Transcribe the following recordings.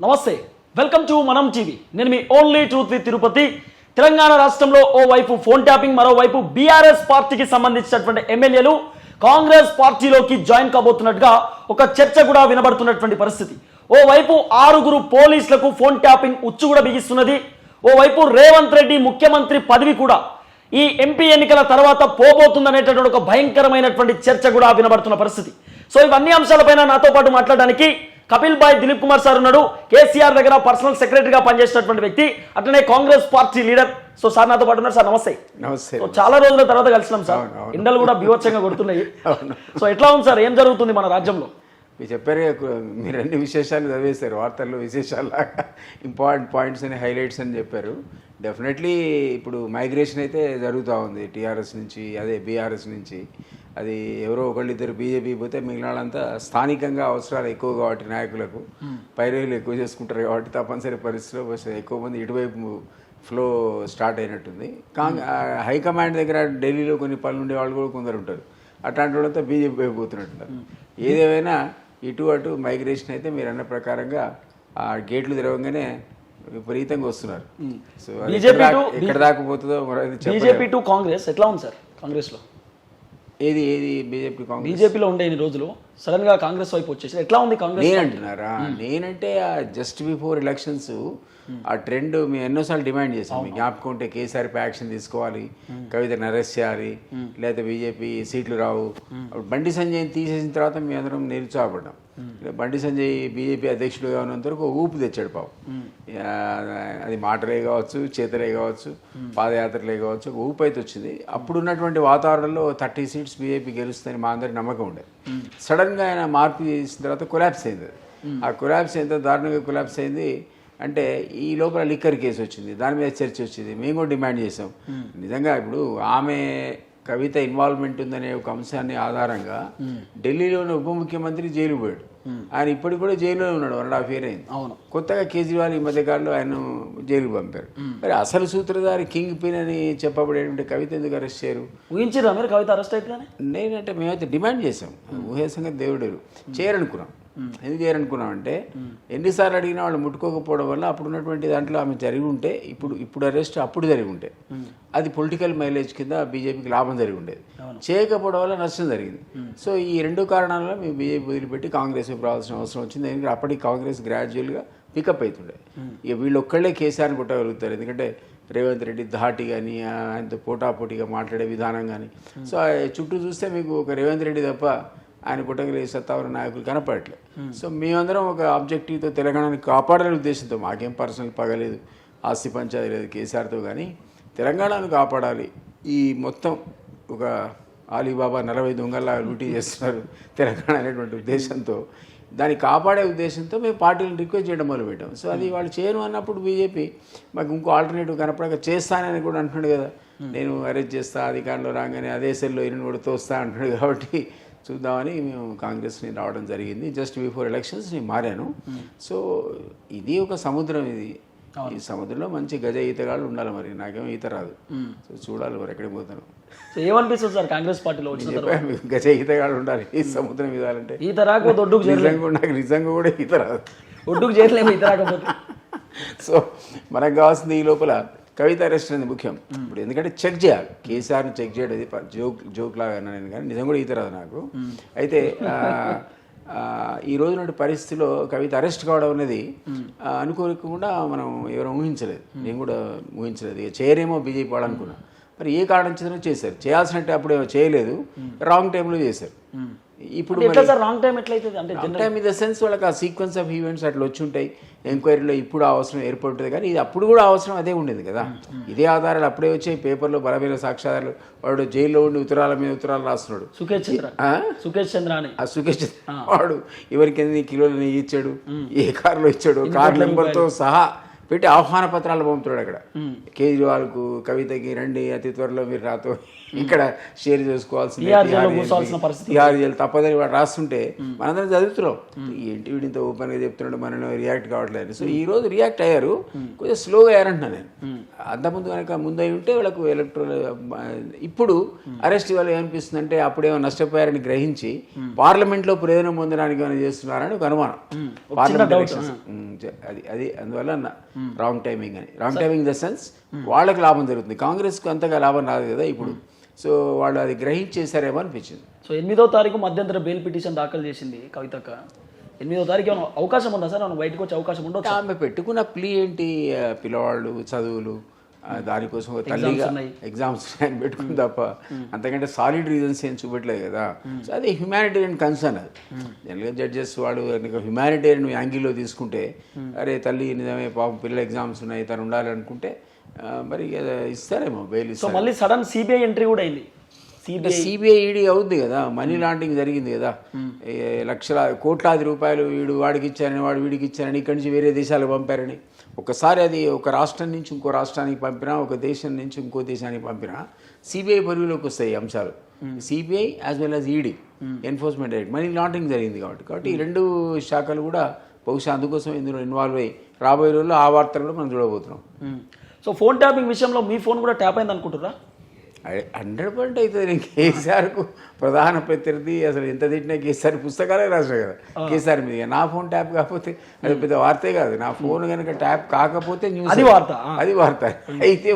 నమస్తే welcome to మనం TV. నేను మీ only truth with Tirupati. Telangana రాష్ట్రంలో ఓ వైపు ఫోన్ ట్యాపింగ్ మరోవైపు బీఆర్ఎస్ పార్టీకి సంబంధించినటువంటి ఎమ్మెల్యేలు కాంగ్రెస్ పార్టీలోకి జాయిన్ కాబోతున్నట్టుగా ఒక చర్చ కూడా వినబడుతున్నటువంటి పరిస్థితి. ఓవైపు ఆరుగురు పోలీసులకు ఫోన్ ట్యాపింగ్ ఉచ్చు కూడా బిగిస్తున్నది. ఓవైపు రేవంత్ రెడ్డి ముఖ్యమంత్రి పదవి కూడా ఈ ఎంపీ ఎన్నికల తర్వాత పోబోతుందనేటటువంటి ఒక భయంకరమైనటువంటి చర్చ కూడా వినబడుతున్న పరిస్థితి. సో ఇవన్నీ అంశాలపైన నాతో పాటు మాట్లాడడానికి కపిల్ బాయ్ దిలీప్ కుమార్ సార్ ఉన్నాడు. కేసీఆర్ దగ్గర పర్సనల్ సెక్రటరీగా పనిచేసినటువంటి వ్యక్తి. అట్లనే Congress party leader. So sir నాతో పాటు ఉన్నారు సార్ నమస్తే. నమస్తే సో చాలా రోజుల తర్వాత కలిసినాం సార్. ఎండలు కూడా బీభత్సంగా కొడుతున్నాయి. సో ఎట్లా ఉంది సార్? ఏం జరుగుతుంది మన రాజ్యంలో? మీరు చెప్పారు మీరు అన్ని విశేషాలు చదివేశారు వార్తల్లో విశేషాలు ఇంపార్టెంట్ పాయింట్స్ అని హైలైట్స్ అని చెప్పారు. డెఫినెట్లీ ఇప్పుడు మైగ్రేషన్ అయితే జరుగుతూ ఉంది టీఆర్ఎస్ నుంచి అదే బీఆర్ఎస్ నుంచి. అది ఎవరో ఒకళ్ళిద్దరు బీజేపీ పోతే మిగిలిన వాళ్ళంతా స్థానికంగా అవసరాలు ఎక్కువ కాబట్టి నాయకులకు పైరవీలు ఎక్కువ చేసుకుంటారు కాబట్టి తప్పనిసరి పరిస్థితిలో ఎక్కువ మంది ఇటువైపు ఫ్లో స్టార్ట్ అయినట్టుంది. కాంగ్ హైకమాండ్ దగ్గర ఢిల్లీలో కొన్ని పనులు ఉండే వాళ్ళు కూడా కొందరు ఉంటారు. అట్లాంటి వాళ్ళంతా బీజేపీ అయిపోతున్నట్టున్నారు ఏదేమైనా ఇటు అటు మైగ్రేషన్ అయితే మీరు అన్న ప్రకారంగా ఆ గేట్లు తెరవగానే విపరీతంగా వస్తున్నారు. సో అది BJP ఎక్కడ దాకా- to- ఎక్కడ దాకా పోతుందో మరి అది చెప్పలేము. బీజేపీ టు కాంగ్రెస్ ఎట్లా ఉంది సార్ కాంగ్రెస్లో ఏది ఏది బీజేపీ కాంగ్రెస్? బీజేపీలో ఉండే ఇన్ని రోజులు సడన్గా కాంగ్రెస్ వైపు వచ్చేసి ఎట్లా ఉంది కాంగ్రెస్ నేనంటున్నారా నేనంటే జస్ట్ బిఫోర్ ఎలక్షన్స్ ఆ ట్రెండ్ మేము ఎన్నోసార్లు డిమాండ్ చేసాం మీ జ్ఞాపకం ఉంటే కేసీఆర్ పై యాక్షన్ తీసుకోవాలి కవితను అరెస్ట్ చేయాలి లేదా బీజేపీ సీట్లు రావు. బండి సంజయ్ తీసేసిన తర్వాత మేము. అందరం నిరుత్సాహపడ్డాం బండి సంజయ్ బీజేపీ అధ్యక్షుడుగా ఉన్నంత వరకు ఊపు తెచ్చాడు పావు అది మాటలే కావచ్చు చేతలే కావచ్చు పాదయాత్రలే కావచ్చు ఊపు అయితే వచ్చింది. అప్పుడు ఉన్నటువంటి వాతావరణంలో థర్టీ సీట్స్ బీజేపీ గెలుస్తుందని మా అందరికి నమ్మకం ఉండేది. సడన్గా ఆయన మార్పు చేసిన తర్వాత కొలాప్స్ అయింది. ఆ కొలాప్స్ ఎంత దారుణంగా కొలాప్స్ అయింది అంటే ఈ లోపల లిక్కర్ కేసు వచ్చింది దాని మీద చర్చ వచ్చింది మేము కూడా డిమాండ్ చేసాం నిజంగా ఇప్పుడు ఆమె కవిత ఇన్వాల్వ్మెంట్ ఉందనే ఒక అంశాన్ని ఆధారంగా ఢిల్లీలోని ఉప ముఖ్యమంత్రి జైలు పోయాడు. ఆయన ఇప్పటికి కూడా జైల్లో ఉన్నాడు వన్ అండ్ హాఫ్ ఇయర్ అయింది. అవును. కొత్తగా కేజ్రీవాల్ ఈ మధ్యకాలంలో ఆయన జైలుకు పంపారు. మరి అసలు సూత్రధారి కింగ్ పిన్ అని చెప్పబడేటువంటి కవిత ఎందుకు అరెస్ట్ చేయరు? ఊహించిరా మీరు? కవిత అరెస్ట్ అవుతుందని నేనంటే మేమైతే డిమాండ్ చేసాం ఊహే సంగతి దేవుడు చేయరనుకున్నాం. ఎందుకు చేయరనుకున్నాం అంటే ఎన్నిసార్లు అడిగినా వాళ్ళు ముట్టుకోకపోవడం వల్ల అప్పుడు ఉన్నటువంటి దాంట్లో ఆమె జరిగి ఉంటే ఇప్పుడు ఇప్పుడు అరెస్ట్ అప్పుడు జరిగి ఉంటే అది పొలిటికల్ మైలేజ్ కింద బీజేపీకి లాభం జరిగి ఉండేది చేయకపోవడం వల్ల నష్టం జరిగింది. సో ఈ రెండు కారణాల వల్ల మేము బీజేపీ వదిలిపెట్టి కాంగ్రెస్ రావాల్సిన అవసరం వచ్చింది. ఎందుకంటే అప్పటికి కాంగ్రెస్ గ్రాడ్యువల్గా పికప్ అవుతుండే ఇక వీళ్ళు ఒక్కళ్ళే కేసీఆర్ని కొట్టగలుగుతారు. ఎందుకంటే రేవంత్ రెడ్డి ధాటి కానీ ఆయనతో పోటాపోటీగా మాట్లాడే విధానం కానీ సో ఆ చుట్టూ చూస్తే మీకు ఒక రేవంత్ రెడ్డి తప్ప ఆయన కొట్టగలిగే సత్తావర నాయకులు కనపడట్లేదు. సో మేమందరం ఒక ఆబ్జెక్టివ్తో తెలంగాణని కాపాడాలనే ఉద్దేశంతో మాకేం పర్సనల్ పగలేదు ఆస్తి పంచాయతీ లేదు కేసీఆర్తో కానీ తెలంగాణను కాపాడాలి. ఈ మొత్తం ఒక అలీబాబా నలభై దొంగల్లా లూటీ చేస్తున్నారు తెలంగాణ అనేటువంటి ఉద్దేశంతో దాన్ని కాపాడే ఉద్దేశంతో మేము పార్టీలను రిక్వెస్ట్ చేయడం మొదలుపెట్టాం. సో అది వాళ్ళు చేయను అన్నప్పుడు బీజేపీ మాకు ఇంకో ఆల్టర్నేటివ్ కనపడక చేస్తానని కూడా అంటున్నాడు కదా. నేను అరెస్ట్ చేస్తా అధికారంలో రాగానే అదే సెల్లో ఈయన కూడా తోస్తా అంటున్నాడు కాబట్టి చూద్దామని మేము కాంగ్రెస్ని రావడం జరిగింది. జస్ట్ బిఫోర్ ఎలక్షన్స్ నేను మారాను. సో ఇది ఒక సముద్రం ఇది. ఈ సముద్రంలో మంచి గజ ఈతగాళ్ళు ఉండాలి మరి. నాకేమో ఈత రాదు. సో చూడాలి మరి ఎక్కడికి పోతాను. సో ఏమనిపిస్తుంది సార్ కాంగ్రెస్ పార్టీలో గజ ఈతగాళ్ళు ఉండాలి. ఈ సముద్రం ఇదాలంటే. ఈత రాకపోతే నిజంగా కూడా- నాకు నిజంగా కూడా ఈత రాదు. ఒడ్డుకు చేరలేము ఈత రాకపోతే. సో మనకు కావాల్సింది ఈ లోపల కవిత అరెస్ట్ అనేది ముఖ్యం ఇప్పుడు ఎందుకంటే చెక్ చేయాలి. కేసీఆర్ని చెక్ చేయడం ఇది జోక్ జోక్ లాగా అన్నా నేను కానీ నిజం కూడా ఈత రాదు నాకు అయితే ఈ రోజు నాటి పరిస్థితిలో కవిత అరెస్ట్ కావడం అనేది అనుకోకుండా మనం ఎవరు ఊహించలేదు. నేను కూడా ఊహించలేదు. ఇక చేయరేమో బీజేపీ వాళ్ళు అనుకున్నా. మరి ఏ కారణం చేతనో చేశారు. చేయాల్సినట్టు అప్పుడు ఏమో చేయలేదు రాంగ్ టైంలో చేశారు. ఇప్పుడు ఎట్లా సార్? రాంగ్ టైం ఎట్లయితుంది? అంటే wrong time in the sense వాళ్ళకి ఆ సీక్వెన్స్ ఆఫ్ ఈవెంట్స్ అట్లా వచ్చి ఉంటాయి ఎంక్వైరీలో ఇప్పుడు అవసరం ఏర్పడుతుంది కానీ ఇది అప్పుడు కూడా అవసరం అదే ఉండేది కదా. ఇదే ఆధారాలు అప్పుడే వచ్చాయి. పేపర్లో బలమైన సాక్ష్యాధారాలు. వాడు జైల్లో ఉండి ఉత్తరాల మీద ఉత్తరాలు రాస్తున్నాడు. సుఖేష్ చంద్ర. ఆ? సుఖేష్ చంద్ర. అని ఆ. సుఖేష్ వాడు ఎవరికి ఎన్ని కిలోలు నెయ్యి ఇచ్చాడు? ఏ కారులో ఇచ్చాడు? కార్ నెంబర్తో సహా పెట్టి ఆహ్వాన పత్రాలు పంపుతాడు అక్కడ. కేజ్రీవాల్కు కవితకి రండి అతి త్వరలో మీరు రాతో. ఇక్కడ షేర్ చేసుకోవాల్సింది. తప్పదని వాడు రాస్తుంటే మనందరం చదువుతున్నాం. ఏంటి వీడు ఇంత ఓపెన్గా చెప్తున్నాడు మనం రియాక్ట్ కావట్లేదు. సో ఈ రోజు రియాక్ట్ అయ్యారు. కొంచెం స్లోగా అయ్యారంటున్నా నేను. అంతకుముందు కనుక ముందు అయి ఉంటే వాళ్ళకు ఎలక్ట్రల్ ఇప్పుడు అరెస్ట్ వాళ్ళు ఏమనిపిస్తుంది అంటే అప్పుడేమో నష్టపోయారని గ్రహించి పార్లమెంట్లో ప్రయోజనం పొందడానికి ఏమైనా చేస్తున్నారని ఒక అనుమానం. పార్లమెంట్ అది అది అందువల్ల రాంగ్ టైమింగ్ అని. రాంగ్ టైమింగ్ ద సెన్స్ వాళ్ళకి లాభం జరుగుతుంది. కాంగ్రెస్కు అంతగా లాభం రాదు కదా ఇప్పుడు. సో వాళ్ళు అది గ్రహించేశారేమో అనిపించింది. సో ఎనిమిదో తారీఖు మధ్యంతర బెయిల్ పిటిషన్ దాఖలు చేసింది కవితక్క. ఎనిమిదో తారీఖు ఏమైనా అవకాశం ఉందా సార్? బయటకు వచ్చే అవకాశం ఉండొచ్చు? ఆమె పెట్టుకున్న ప్లీ ఏంటి? పిల్లవాళ్ళు చదువులు దానికోసం తల్లిగా. ఎగ్జామ్స్ అని పెట్టుకుని తప్ప అంతకంటే సాలిడ్ రీజన్స్ ఏం చూపెట్టలేదు కదా. సో అది హ్యుమానిటేరియన్ కన్సర్న్ అది. జనరల్గా జడ్జెస్ వాడు హ్యుమానిటేరియన్ యాంగిల్లో తీసుకుంటే అరే తల్లి నిజమే పాపం పిల్లల ఎగ్జామ్స్ ఉన్నాయి తను ఉండాలి అనుకుంటే మరి ఇస్తారేమో బెయిల్ సో ఇస్తారు మళ్ళీ సడన్ సిబిఐ ఎంట్రీ కూడా అయింది. సిబిఐ సిబిఐ ఈడీ అవుద్ది కదా. మనీ లాండరింగ్ జరిగింది కదా. ఏ లక్షల కోట్లాది రూపాయలు వీడు వాడికి ఇచ్చారని వాడు వీడికి ఇచ్చారని ఇక్కడి నుంచి వేరే దేశాలకు పంపారని. ఒకసారి అది ఒక రాష్ట్రం నుంచి ఇంకో రాష్ట్రానికి పంపినా ఒక దేశం నుంచి ఇంకో దేశానికి పంపినా సిబిఐ పరిధిలోకి వస్తాయి ఈ అంశాలు. CBI as well as ED enforcement direct money laundering జరిగింది కాబట్టి. కాబట్టి ఈ రెండు శాఖలు కూడా బహుశా అందుకోసం ఇందులో ఇన్వాల్వ్ అయ్యి రాబోయే రోజుల్లో ఆ వార్తలు కూడా మనం చూడబోతున్నాం. సో ఫోన్ ట్యాపింగ్ విషయంలో మీ ఫోన్ కూడా ట్యాప్ అయింది అనుకుంటారా హండ్రెడ్ పర్సెంట్ అవుతుంది. నేను కేసీఆర్కు ప్రధాన ప్రత్యర్థి అసలు ఎంత తిట్టినా కేసీఆర్ పుస్తకాలే రాశారు కదా. కేసీఆర్ మీద నా ఫోన్ ట్యాప్ కాకపోతే అది పెద్ద వార్తే కాదు. నా ఫోన్ కనుక ట్యాప్ కాకపోతే న్యూస్ అది వార్త. అది వార్త. అయితే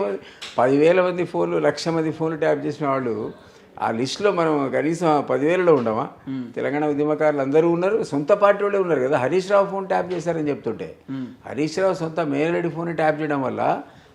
పదివేల మంది ఫోన్లు లక్ష మంది ఫోన్లు ట్యాప్ చేసిన వాళ్ళు ఆ లిస్టులో మనం కనీసం పదివేలలో ఉండమా? తెలంగాణ ఉద్యమకారులు అందరూ ఉన్నారు. సొంత పార్టీ వాళ్ళే ఉన్నారు కదా. హరీష్ రావు ఫోన్ ట్యాప్ చేశారని చెప్తుంటే హరీష్ రావు సొంత మేలరెడ్డి ఫోన్ ట్యాప్ చేయడం వల్ల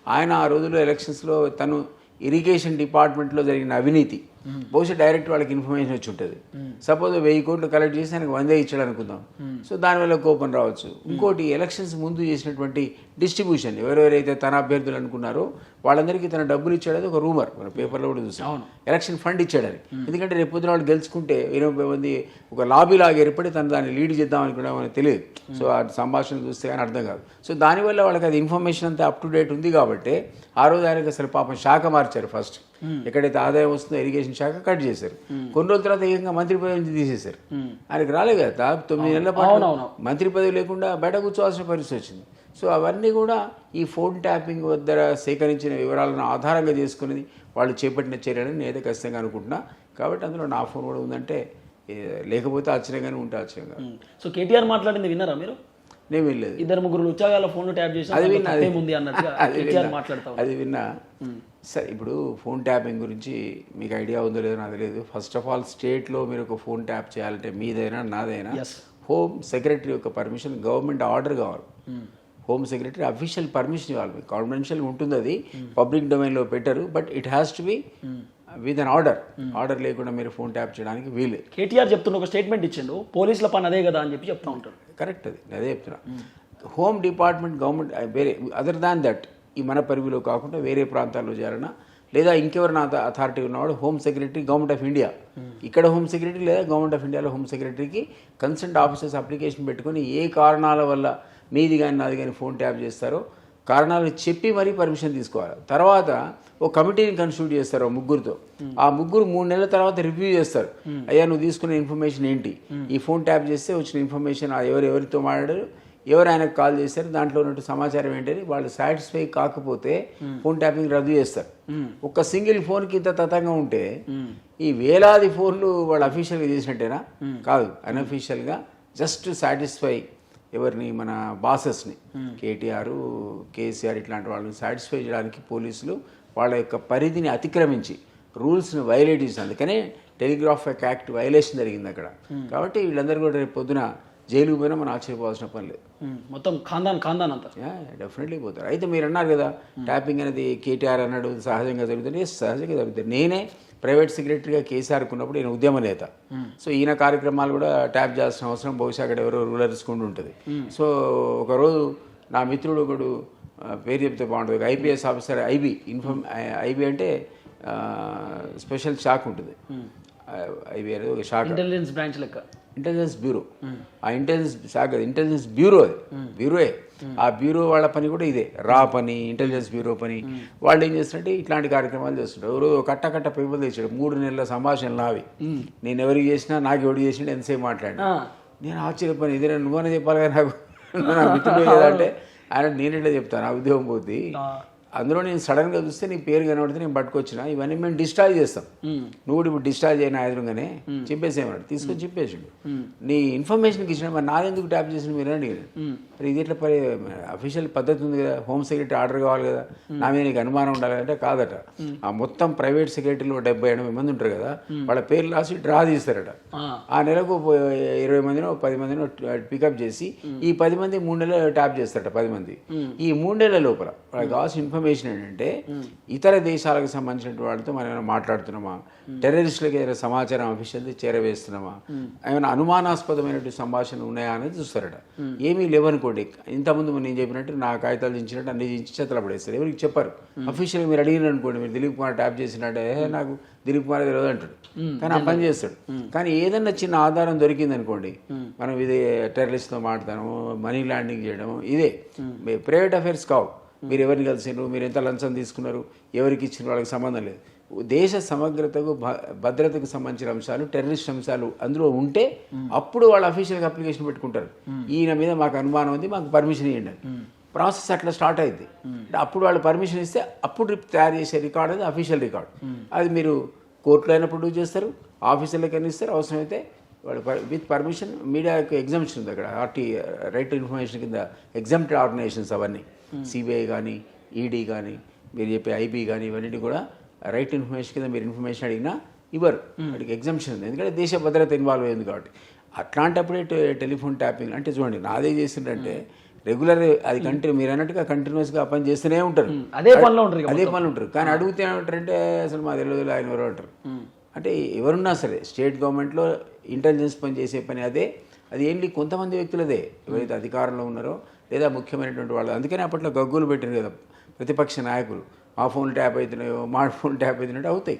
ఆయన ఆ రోజుల్లో ఎలక్షన్స్లో తను ఇరిగేషన్ డిపార్ట్మెంట్లో జరిగిన అవినీతి. బహుశా డైరెక్ట్ వాళ్ళకి ఇన్ఫర్మేషన్ వచ్చి ఉంటుంది. సపోజ్ వెయ్యి కోట్లు కలెక్ట్ చేసి ఆయనకు వందే ఇచ్చాడు అనుకుందాం. సో దానివల్ల కోపం రావచ్చు. ఇంకోటి ఎలక్షన్స్ ముందు చేసినటువంటి డిస్ట్రిబ్యూషన్. ఎవరెవరైతే తన అభ్యర్థులు అనుకున్నారో వాళ్ళందరికీ తన డబ్బులు ఇచ్చాడని ఒక రూమర్ మన పేపర్లో కూడా చూసాం. ఎలక్షన్ ఫండ్ ఇచ్చాడని. ఎందుకంటే రేపు పొద్దున వాళ్ళు గెలుచుకుంటే ఎనభై మంది ఒక లాబీ లాగా ఏర్పడి తను దాన్ని లీడ్ చేద్దాం అనుకున్నా మనకు తెలియదు. సో ఆ సంభాషణ చూస్తే కానీ అర్థం కాదు. సో దానివల్ల వాళ్ళకి అది ఇన్ఫర్మేషన్ అంతా అప్ టు డేట్ ఉంది కాబట్టి ఆ రోజు ఆయనకి అసలు పాపం శాఖ మార్చారు ఫస్ట్. ఎక్కడైతే ఆదాయం వస్తుందో ఇరిగేషన్ శాఖ కట్ చేశారు. కొన్ని రోజుల తర్వాత ఏకంగా మంత్రి పదవి నుంచి తీసేశారు. ఆయనకి రాలేదు కదా తొమ్మిది నెలల పాటు. మంత్రి పదవి లేకుండా బయట కూర్చోవాల్సిన పరిస్థితి వచ్చింది. సో అవన్నీ కూడా ఈ ఫోన్ ట్యాపింగ్ వద్ద సేకరించిన వివరాలను ఆధారంగా చేసుకునేది వాళ్ళు చేపట్టిన చర్యలని నేనైతే ఖచ్చితంగా అనుకుంటున్నా. కాబట్టి అందులో నా ఫోన్ కూడా ఉందంటే లేకపోతే ఆశ్చర్యంగానే ఉంటే ఆశ్చర్యంగా. సో కేటీఆర్ మాట్లాడింది విన్నారా మీరు? నేను వెళ్ళలేదు ఇద్దరు ముగ్గురు ఉద్యోగాల ఫోన్లు ట్యాప్ చేసి అది విన్నా అది- ఉంది అన్నట్టుగా కేటీఆర్. మాట్లాడతా అది విన్నా. సరే ఇప్పుడు ఫోన్ ట్యాపింగ్ గురించి మీకు ఐడియా ఉందో లేదో నాకు తెలియదు. ఫస్ట్ ఆఫ్ ఆల్ స్టేట్లో మీరు ఒక ఫోన్ ట్యాప్ చేయాలంటే మీదైనా నాదైనా. హోమ్ సెక్రటరీ యొక్క పర్మిషన్ గవర్నమెంట్ ఆర్డర్ కావాలి. హోమ్ సెక్రటరీ అఫీషియల్ పర్మిషన్ ఇవ్వాలి. మీకు కాన్ఫిడెన్షియల్ ఉంటుంది అది. పబ్లిక్ డొమైన్లో పెట్టరు but it has to be with an order order లేకుండా మీరు ఫోన్ ట్యాప్ చేయడానికి వీలు కేటీఆర్ చెప్తున్న ఒక స్టేట్మెంట్ ఇచ్చిండు పోలీసుల పని అదే కదా అని చెప్పి చెప్తా ఉంటాడు. కరెక్ట్ అది. అదే చెప్తున్నా. హోమ్ డిపార్ట్మెంట్ గవర్నమెంట్ వేరే అదర్ దాన్ దట్ ఈ మన పరిధిలో కాకుండా వేరే ప్రాంతాల్లో చేయాలన్నా లేదా ఇంకెవరైనా అథారిటీ ఉన్నవాడు home secretary government of India ఇక్కడ హోమ్ సెక్రటరీ లేదా గవర్నమెంట్ ఆఫ్ ఇండియాలో హోమ్ సెక్రటరీకి కన్సల్ట్ ఆఫీసర్స్ అప్లికేషన్ పెట్టుకొని ఏ కారణాల వల్ల మీది కానీ నాది కానీ ఫోన్ ట్యాప్ చేస్తారో కారణాలు చెప్పి మరీ పర్మిషన్ తీసుకోవాలి. తర్వాత ఒక కమిటీని కన్స్టిట్యూట్ చేస్తారు ఆ ముగ్గురుతో. ఆ ముగ్గురు మూడు నెలల తర్వాత రివ్యూ చేస్తారు. అయ్యా నువ్వు తీసుకున్న ఇన్ఫర్మేషన్ ఏంటి? ఈ ఫోన్ ట్యాప్ చేస్తే వచ్చిన ఇన్ఫర్మేషన్ ఎవరు ఎవరితో మాట్లాడారు ఎవరు ఆయనకు కాల్ చేశారు దాంట్లో ఉన్నట్టు సమాచారం ఏంటని వాళ్ళు సాటిస్ఫై కాకపోతే ఫోన్ ట్యాపింగ్ రద్దు చేస్తారు. ఒక సింగిల్ ఫోన్కి ఇంత తతంగా ఉంటే ఈ వేలాది ఫోన్లు వాళ్ళు అఫీషియల్గా చేసినట్టేనా? కాదు అన్అఫీషియల్గా జస్ట్ సాటిస్ఫై ఎవరిని మన బాసెస్ని కేటీఆర్ కేసీఆర్ ఇట్లాంటి వాళ్ళని సాటిస్ఫై చేయడానికి పోలీసులు వాళ్ళ యొక్క పరిధిని అతిక్రమించి రూల్స్ని వైలేట్ చేసి అందుకనే టెలిగ్రాఫ్ యాక్ట్ వైలేషన్ జరిగింది అక్కడ. కాబట్టి వీళ్ళందరూ కూడా రేపు పొద్దున జైలుకు పోయినా మనం ఆశ్చర్యపోవాల్సిన పని లేదు. మొత్తం ఖాందాన్ ఖాందాన్ అంతా. డెఫినెట్లీ పోతారు. అయితే మీరు అన్నారు కదా ట్యాపింగ్ అనేది కేటీఆర్ అన్నాడు సహజంగా జరుగుతుంది. సహజంగా జరుగుతుంది. నేనే ప్రైవేట్ సెక్రటరీగా కేసీఆర్కి ఉన్నప్పుడు ఈయన ఉద్యమ నేత. సో ఈయన కార్యక్రమాలు కూడా ట్యాప్ చేయాల్సిన అవసరం. బహుశా అక్కడ ఎవరో రూలర్స్ కుండా ఉంటుంది. సో ఒకరోజు నా మిత్రుడు ఒకడు పేరు చెప్తే బాగుంటుంది. IPS officer IB inform IB అంటే స్పెషల్ షాక్ ఉంటుంది. ఐబీ అనేది ఒక షాక్ ఇంటెలిజెన్స్ బ్రాంచ్ లెక్క. ఇంటెలిజెన్స్ బ్యూరో ఆ ఇంటెలిజెన్స్ శాఖ ఇంటెలిజెన్స్ బ్యూరో అది. బ్యూరోయే ఆ బ్యూరో వాళ్ళ పని కూడా ఇదే. రా పని ఇంటెలిజెన్స్ బ్యూరో పని. వాళ్ళు ఏం చేస్తారంటే ఇట్లాంటి కార్యక్రమాలు చేస్తుంటారు ఎవరు కట్ట కట్ట పేపర్లు తెచ్చాడు. మూడు నెలల సంభాషణలు నావి. నేను ఎవరికి చేసినా నాకు ఎవడు చేసినా ఎంతసేపు మాట్లాడినా ఆ. నేను ఆశ్చర్యపోయి ఇదే నువ్వనే చెప్పాలి నాకు. నా మిత్రుడు లేదంటే ఆయన నేనెట్లా చెప్తాను? ఆ ఉద్యోగం పోద్ది. అందులో నేను సడన్గా చూస్తే నీ పేరు కనబడితే నేను పట్టుకొచ్చిన. ఇవన్నీ మేము డిశ్చార్జ్ చేస్తాం. నువ్వు ఇప్పుడు డిశ్చార్జ్ అయిన ఎదురుగానే చెప్పేసేమన్నాడు తీసుకొని చెప్పేసిండు నీ ఇన్ఫర్మేషన్కి ఇచ్చిన మరి నాదెందుకు ట్యాప్ చేసిన మీరు అడిగారు మరి ఇది ఎట్లా పరి అఫీషియల్ పద్ధతి ఉంది కదా హోమ్ సెక్రటరీ ఆర్డర్ కావాలి కదా నా మీద నీకు అనుమానం ఉండాలి అంటే కాదట. ఆ మొత్తం ప్రైవేట్ సెక్రటరీలో డెబ్బై ఎనభై మంది ఉంటారు కదా వాళ్ళ పేర్లు రాసి డ్రా తీస్తారట ఆ. నెలకు ఇరవై మందినో పది మందినో పికప్ చేసి ఈ పది మంది మూడు నెలలు ట్యాప్ చేస్తారట పది మంది. ఈ మూడు నెలల లోపల వాళ్ళకి కావాల్సిన ఇన్ఫర్మేషన్ ఏంటంటే ఇతర దేశాలకు సంబంధించిన వాళ్ళతో మనం ఏమైనా మాట్లాడుతున్నామా? టెర్రరిస్టులకు ఏదైనా సమాచారం అఫీషియల్ చేరవేస్తున్నామా? ఏమైనా అనుమానాస్పదమైనటువంటి సంభాషణ ఉన్నాయా అనేది చూస్తారట. ఏమీ లేవనుకోండి ఇంతకుముందు నేను చెప్పినట్టు నా కాగితాలు దించినట్టు అన్ని దించి చేతలు పడేస్తారు. ఎవరికి చెప్పారు. అఫీషియల్ మీరు అడిగిన అనుకోండి మీరు దిలీప్ కుమార్ ట్యాప్ చేసినట్టే "ఏ, నాకు దిలీప్ కుమార్ తెలియదు అంటాడు. కానీ ఆ పని చేస్తాడు. కానీ ఏదన్నా చిన్న ఆధారం దొరికింది అనుకోండి మనం ఇది టెర్రరిస్ట్తో మాట్లాడతాము మనీ ల్యాండింగ్ చేయడం ఇదే. ప్రైవేట్ అఫైర్స్ కావు. మీరు ఎవరిని కలిసినారు? మీరు ఎంత లంచం తీసుకున్నారు? ఎవరికి ఇచ్చిన వాళ్ళకి సంబంధం లేదు. దేశ సమగ్రతకు భద్రతకు సంబంధించిన అంశాలు టెర్రరిస్ట్ అంశాలు అందులో ఉంటే అప్పుడు వాళ్ళు అఫీషియల్గా అప్లికేషన్ పెట్టుకుంటారు. ఈయన మీద మాకు అనుమానం ఉంది మాకు పర్మిషన్ ఇవ్వండి. ప్రాసెస్ అట్లా స్టార్ట్ అయింది అప్పుడు వాళ్ళు పర్మిషన్ ఇస్తే అప్పుడు తయారు చేసే రికార్డ్ అది అఫీషియల్ రికార్డ్ అది మీరు కోర్టులో అయినా ప్రొడ్యూస్ చేస్తారు ఆఫీసర్లకు అయినా ఇస్తారు అవసరమైతే వాళ్ళు విత్ పర్మిషన్ మీడియాకు ఎగ్జామ్షన్ ఉంది అక్కడ ఆర్టీ రైట్ టు ఇన్ఫర్మేషన్ కింద ఎగ్జామ్టెడ్ ఆర్గనైజేషన్స్ అవన్నీ. సిబిఐ కానీ ఈడీ కానీ మీరు చెప్పే ఐబీ కానీ ఇవన్నీ కూడా రైట్ ఇన్ఫర్మేషన్ కింద మీరు ఇన్ఫర్మేషన్ అడిగినా ఇవ్వరు. వాటికి ఎగ్జామ్షన్ ఉంది. ఎందుకంటే దేశ భద్రత ఇన్వాల్వ్ అయింది కాబట్టి. అట్లాంటప్పుడే టెలిఫోన్ ట్యాపింగ్ అంటే చూడండి నాదే చేసిందంటే రెగ్యులర్ అది కంటిన్యూ మీరు అన్నట్టుగా కంటిన్యూస్గా పని చేస్తూనే ఉంటారు. అదే పనిలో ఉంటారు అదే పనులు ఉంటారు. కానీ అడిగితే ఏమంటారంటే అసలు మా తెలియదు ఆయన ఎవరో అంటారు. అంటే ఎవరున్నా సరే స్టేట్ గవర్నమెంట్లో ఇంటెలిజెన్స్ పని చేసే పని అదే. అది ఏంటి? కొంతమంది వ్యక్తులదే. ఎవరైతే అధికారంలో ఉన్నారో లేదా ముఖ్యమైనటువంటి వాళ్ళు అందుకనే అప్పట్లో గగ్గులు పెట్టారు కదా ప్రతిపక్ష నాయకులు. మా ఫోన్ ట్యాప్ అవుతున్నాయో మా ఫోన్ ట్యాప్ అవుతున్నట్టు అవుతాయి.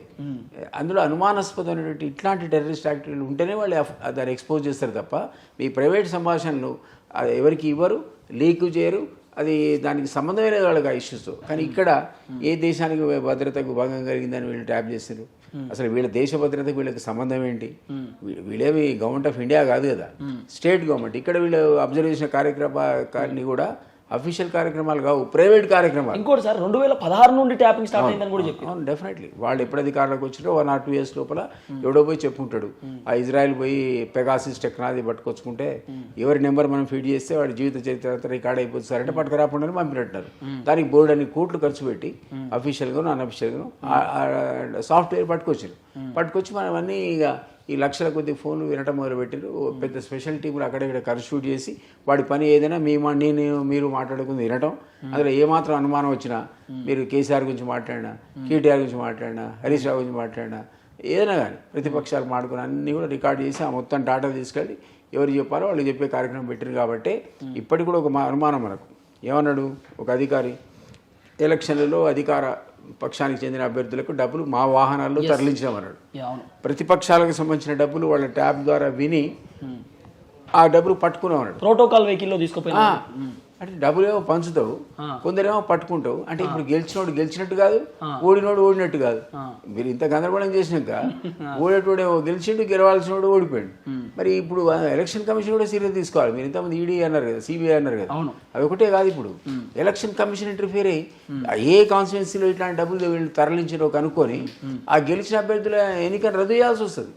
అందులో అనుమానాస్పదమైనటువంటి ఇట్లాంటి టెర్రరిస్ట్ యాక్టివిటీలు ఉంటేనే వాళ్ళు దాన్ని ఎక్స్పోజ్ చేస్తారు తప్ప మీ ప్రైవేట్ సంభాషణలు అది ఎవరికి ఇవ్వరు లీక్ చేయరు అది దానికి సంబంధమే లేదు వాళ్ళకి ఆ ఇష్యూస్ కానీ ఇక్కడ ఏ దేశానికి భద్రతకు భంగం కలిగిందని వీళ్ళు ట్యాప్ చేస్తారు అసలు వీళ్ళ దేశ భద్రతకు వీళ్ళకి సంబంధం ఏంటి? వీ- వీళ్ళేమి గవర్నమెంట్ ఆఫ్ ఇండియా కాదు కదా. State government. ఇక్కడ వీళ్ళు అబ్జర్వ్ చేసిన కార్యక్రమాన్ని కూడా అఫీషియల్ కార్యక్రమాలు కావు ప్రైవేట్ కార్యక్రమాలు. ఇంకోటి సార్ రెండు వేల పదహారు నుండి ట్యాపింగ్ స్టార్ట్ అయిందని కూడా చెప్పి అవును డెఫినెట్లీ వాళ్ళు ఎప్పుడు అధికారంలోకి వచ్చినా వన్ ఆర్ టూ ఇయర్స్ లోపల ఎవడో పోయి చెప్పుకుంటాడు ఆ ఇజ్రాయెల్ పోయి పెగాసిస్ టెక్నాలజీ పట్టుకొచ్చుకుంటే ఎవరి నెంబర్ మనం ఫీడ్ చేస్తే వాడి జీవిత చరిత్ర రికార్డ్ అయిపోతుంది. సార్ అంటే పట్టుకురాకుండా పంపినట్టున్నారు. దానికి బోర్డు అన్ని కోట్లు ఖర్చు పెట్టి అఫీషియల్గాను అన్అఫీషియల్గాను సాఫ్ట్వేర్ పట్టుకొచ్చారు. పట్టుకొచ్చి మనం అన్నీ ఇక ఈ లక్షల కొద్ది ఫోన్లు వినటం మొదలుపెట్టారు పెద్ద స్పెషల్ టీములు అక్కడ ఇక్కడ ఖర్చు షూట్ చేసి వాడి పని ఏదైనా మీ మా- నేను మీరు మాట్లాడుకుంది వినటం. అందులో ఏమాత్రం అనుమానం వచ్చినా మీరు కేసీఆర్ గురించి మాట్లాడినా కేటీఆర్ గురించి మాట్లాడినా హరీష్ రావు గురించి మాట్లాడినా ఏదైనా కానీ ప్రతిపక్షాలు మాట్లాడుకుని అన్నీ కూడా రికార్డ్ చేసి ఆ మొత్తం డాటా తీసుకెళ్ళి ఎవరు చెప్పారో వాళ్ళు చెప్పే కార్యక్రమం పెట్టారు కాబట్టి ఇప్పటికి కూడా ఒక మా- అనుమానం మనకు. ఏమన్నాడు ఒక అధికారి? ఎలక్షన్లలో అధికార పక్షానికి చెందిన అభ్యర్థులకు డబ్బులు మా వాహనాల్లో తరలించామన్నాడు. ప్రతిపక్షాలకు సంబంధించిన డబ్బులు వాళ్ళ ట్యాబ్ ద్వారా విని ఆ డబ్బులు పట్టుకున్నామన్నాడు ప్రోటోకాల్ వెహికల్లో తీసుకుపోయిన ఆ, అంటే డబ్బులు ఏమో పంచుతావు కొందరేమో పట్టుకుంటావు. అంటే ఇప్పుడు గెలిచినోడు గెలిచినట్టు కాదు ఓడినోడు ఓడినట్టు కాదు. మీరు ఇంత గందరగోళం చేసినాక ఓడేటోడేమో గెలిచిండు గెలవాల్సినోడు ఓడిపోయాడు. మరి ఇప్పుడు ఎలక్షన్ కమిషన్ కూడా సీరియస్ తీసుకోవాలి. మీరు ఇంతమంది ఈడీ అన్నారు కదా సిబిఐ అన్నారు కదా. అది ఒకటే కాదు ఇప్పుడు. ఎలక్షన్ కమిషన్ ఇంటర్ఫియర్ అయ్యి ఏ కాన్స్టిట్యున్సీలో ఇట్లాంటి డబ్బులు వీళ్ళు తరలించారో కనుక్కొని ఆ గెలిచిన అభ్యర్థుల ఎన్నికను రద్దు చేయాల్సి వస్తుంది.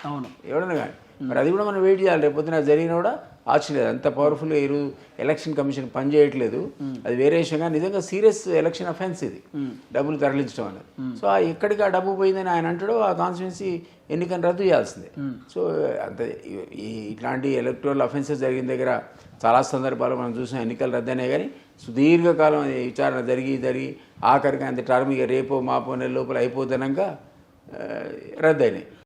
ఎవడన్నా కానీ. మరి అది కూడా మనం వెయిట్ చేయాలి. రేపొద్దున జరిగిన కూడా ఆశ్చర్యం అంత పవర్ఫుల్గా ఈరోజు ఎలక్షన్ కమిషన్ పనిచేయట్లేదు అది వేరే విషయంగా నిజంగా సీరియస్ ఎలక్షన్ అఫెన్స్ ఇది. డబ్బులు తరలించడం అనేది. సో ఆ ఎక్కడికి ఆ డబ్బు పోయిందని ఆయన అంటాడో ఆ కాన్స్టిట్యున్సీ ఎన్నికను రద్దు చేయాల్సిందే. సో అంత ఇట్లాంటి ఎలక్ట్రల్ అఫెన్సెస్ జరిగిన దగ్గర చాలా సందర్భాలు మనం చూసిన ఎన్నికలు రద్దనే కానీ సుదీర్ఘకాలం విచారణ జరిగి జరిగి ఆఖరికి అంత టర్మ్ ఇక రేపో మాపో నెల లోపల అయిపోతున్నాక రద్దయినాయి.